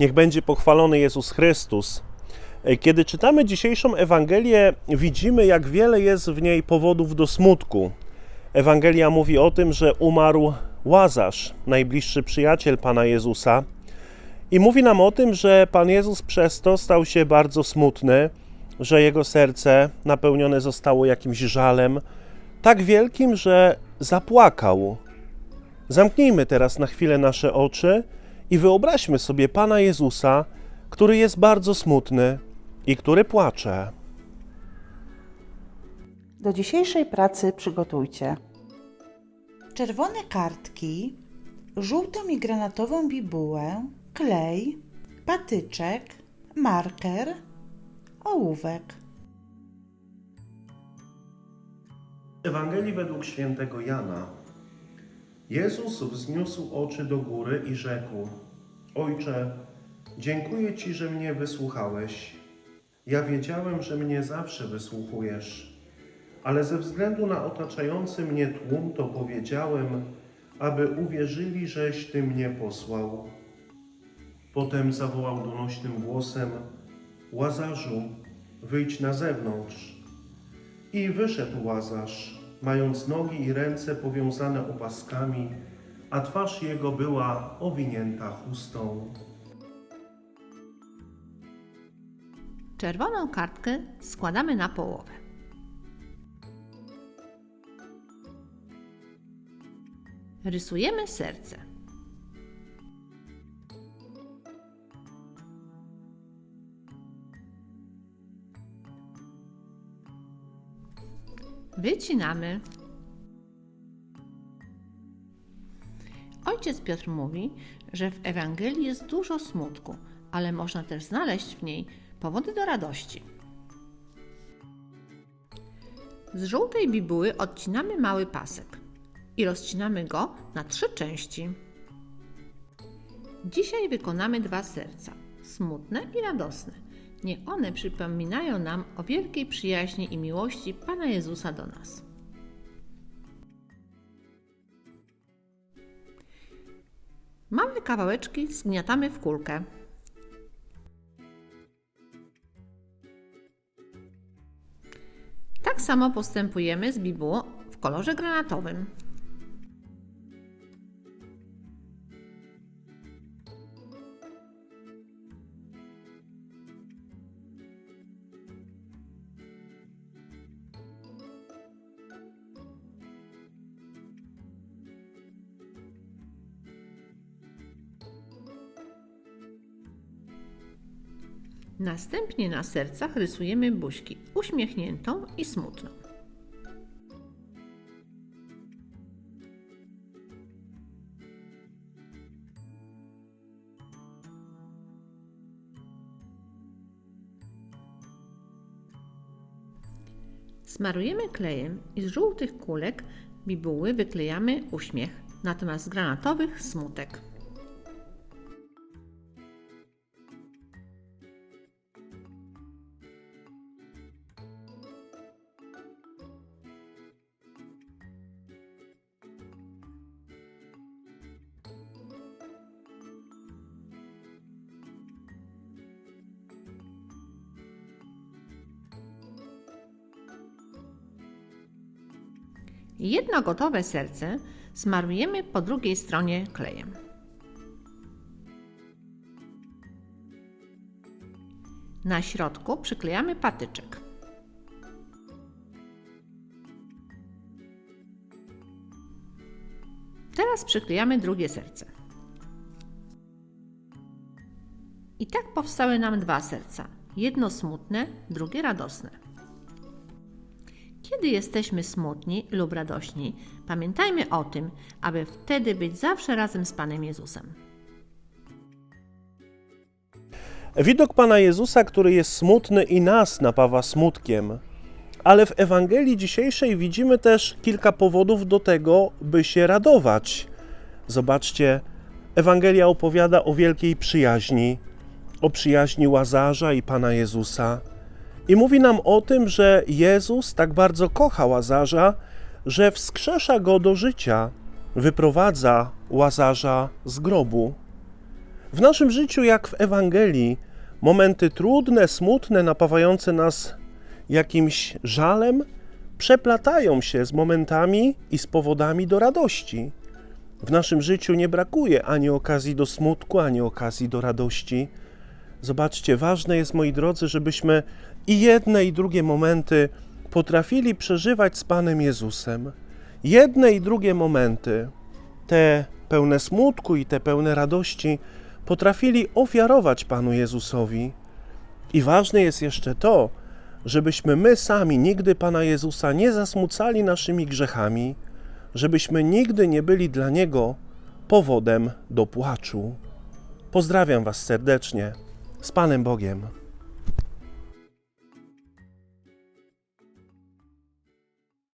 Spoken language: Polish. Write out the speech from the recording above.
Niech będzie pochwalony Jezus Chrystus. E, Kiedy czytamy dzisiejszą Ewangelię, widzimy, jak wiele jest w niej powodów do smutku. Ewangelia mówi o tym, że umarł Łazarz, najbliższy przyjaciel Pana Jezusa, i mówi nam o tym, że Pan Jezus przez to stał się bardzo smutny, że jego serce napełnione zostało jakimś żalem, tak wielkim, że zapłakał. Zamknijmy teraz na chwilę nasze oczy i wyobraźmy sobie Pana Jezusa, który jest bardzo smutny i który płacze. Do dzisiejszej pracy przygotujcie czerwone kartki, żółtą i granatową bibułę, klej, patyczek, marker, ołówek. Ewangelii według świętego Jana. Jezus wzniósł oczy do góry i rzekł: Ojcze, dziękuję Ci, że mnie wysłuchałeś. Ja wiedziałem, że mnie zawsze wysłuchujesz, ale ze względu na otaczający mnie tłum to powiedziałem, aby uwierzyli, żeś Ty mnie posłał. Potem zawołał donośnym głosem: Łazarzu, wyjdź na zewnątrz. I wyszedł Łazarz, mając nogi i ręce powiązane opaskami, a twarz jego była owinięta chustą. Czerwoną kartkę składamy na połowę. Rysujemy serce. Wycinamy. Ojciec Piotr mówi, że w Ewangelii jest dużo smutku, ale można też znaleźć w niej powody do radości. Z żółtej bibuły odcinamy mały pasek i rozcinamy go na trzy części. Dzisiaj wykonamy dwa serca, smutne i radosne. Niech one przypominają nam o wielkiej przyjaźni i miłości Pana Jezusa do nas. Małe kawałeczki zgniatamy w kulkę. Tak samo postępujemy z bibułą w kolorze granatowym. Następnie na sercach rysujemy buźki uśmiechniętą i smutną. Smarujemy klejem i z żółtych kulek bibuły wyklejamy uśmiech, natomiast z granatowych smutek. Jedno gotowe serce smarujemy po drugiej stronie klejem. Na środku przyklejamy patyczek. Teraz przyklejamy drugie serce. I tak powstały nam dwa serca. Jedno smutne, drugie radosne. Kiedy jesteśmy smutni lub radośni, pamiętajmy o tym, aby wtedy być zawsze razem z Panem Jezusem. Widok Pana Jezusa, który jest smutny i nas napawa smutkiem. Ale w Ewangelii dzisiejszej widzimy też kilka powodów do tego, by się radować. Zobaczcie, Ewangelia opowiada o wielkiej przyjaźni, o przyjaźni Łazarza i Pana Jezusa. I mówi nam o tym, że Jezus tak bardzo kocha Łazarza, że wskrzesza go do życia, wyprowadza Łazarza z grobu. W naszym życiu, jak w Ewangelii, momenty trudne, smutne, napawające nas jakimś żalem, przeplatają się z momentami i z powodami do radości. W naszym życiu nie brakuje ani okazji do smutku, ani okazji do radości. Zobaczcie, ważne jest, moi drodzy, żebyśmy i jedne, i drugie momenty potrafili przeżywać z Panem Jezusem. Jedne i drugie momenty, te pełne smutku i te pełne radości, potrafili ofiarować Panu Jezusowi. I ważne jest jeszcze to, żebyśmy my sami nigdy Pana Jezusa nie zasmucali naszymi grzechami, żebyśmy nigdy nie byli dla Niego powodem do płaczu. Pozdrawiam Was serdecznie. Z Panem Bogiem.